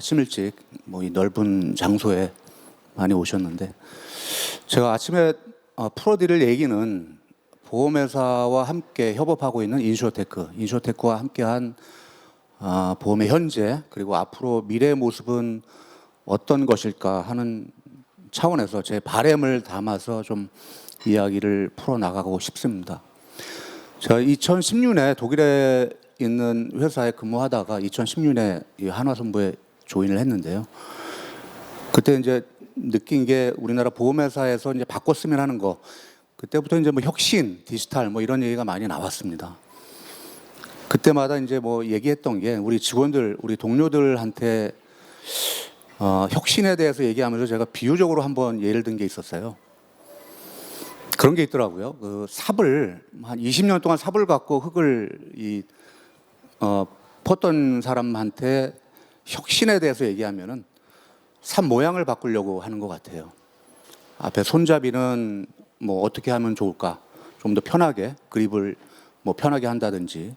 아침 일찍 뭐 이 넓은 장소에 많이 오셨는데 제가 아침에 어, 풀어드릴 얘기는 보험회사와 함께 협업하고 있는 인슈어테크, 인슈어테크와 함께한 아, 보험의 현재 그리고 앞으로 미래의 모습은 어떤 것일까 하는 차원에서 제 바램을 담아서 좀 이야기를 풀어 나가고 싶습니다. 제가 2016년에 독일에 있는 회사에 근무하다가 2016년에 이 한화선부에 조인을 했는데요. 그때 이제 느낀 게 우리나라 보험회사에서 이제 바꿨으면 하는 거 그때부터 이제 뭐 혁신, 디지털 뭐 이런 얘기가 많이 나왔습니다. 그때마다 이제 뭐 얘기했던 게 우리 직원들, 우리 동료들한테 어, 혁신에 대해서 얘기하면서 제가 비유적으로 한번 예를 든 게 있었어요. 그런 게 있더라고요. 그 삽을 한 20년 동안 삽을 갖고 흙을 이 어, 퍼던 사람한테 혁신에 대해서 얘기하면은 삽 모양을 바꾸려고 하는 것 같아요. 앞에 손잡이는 뭐 어떻게 하면 좋을까? 좀 더 편하게 그립을 뭐 편하게 한다든지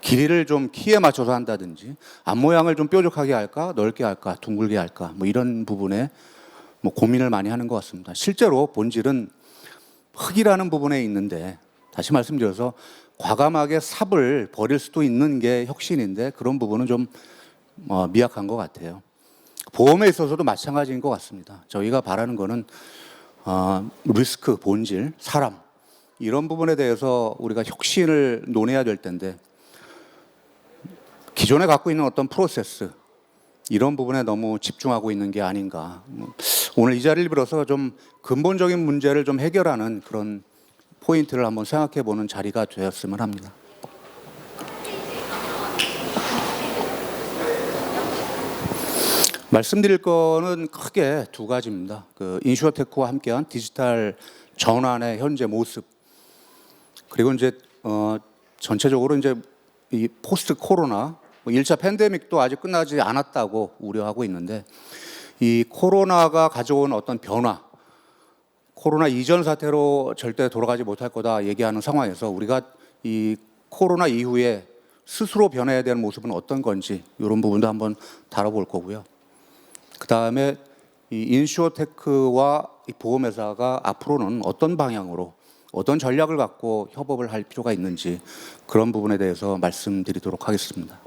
길이를 좀 키에 맞춰서 한다든지 앞 모양을 좀 뾰족하게 할까 넓게 할까 둥글게 할까 뭐 이런 부분에 뭐 고민을 많이 하는 것 같습니다. 실제로 본질은 흙이라는 부분에 있는데 다시 말씀드려서 과감하게 삽을 버릴 수도 있는 게 혁신인데 그런 부분은 좀 어, 미약한 것 같아요. 보험에 있어서도 마찬가지인 것 같습니다. 저희가 바라는 거는 어, 리스크, 본질, 사람 이런 부분에 대해서 우리가 혁신을 논해야 될 텐데 기존에 갖고 있는 어떤 프로세스 이런 부분에 너무 집중하고 있는 게 아닌가. 뭐, 오늘 이 자리를 빌어서 좀 근본적인 문제를 좀 해결하는 그런 포인트를 한번 생각해 보는 자리가 되었으면 합니다. 말씀드릴 거는 크게 두 가지입니다. 그 인슈어테크와 함께한 디지털 전환의 현재 모습 그리고 이제 어 전체적으로 이제 이 포스트 코로나 뭐 1차 팬데믹도 아직 끝나지 않았다고 우려하고 있는데 이 코로나가 가져온 어떤 변화 코로나 이전 사태로 절대 돌아가지 못할 거다 얘기하는 상황에서 우리가 이 코로나 이후에 스스로 변해야 되는 모습은 어떤 건지 이런 부분도 한번 다뤄볼 거고요. 그 다음에 이 인슈어테크와 이 보험회사가 앞으로는 어떤 방향으로 어떤 전략을 갖고 협업을 할 필요가 있는지 그런 부분에 대해서 말씀드리도록 하겠습니다.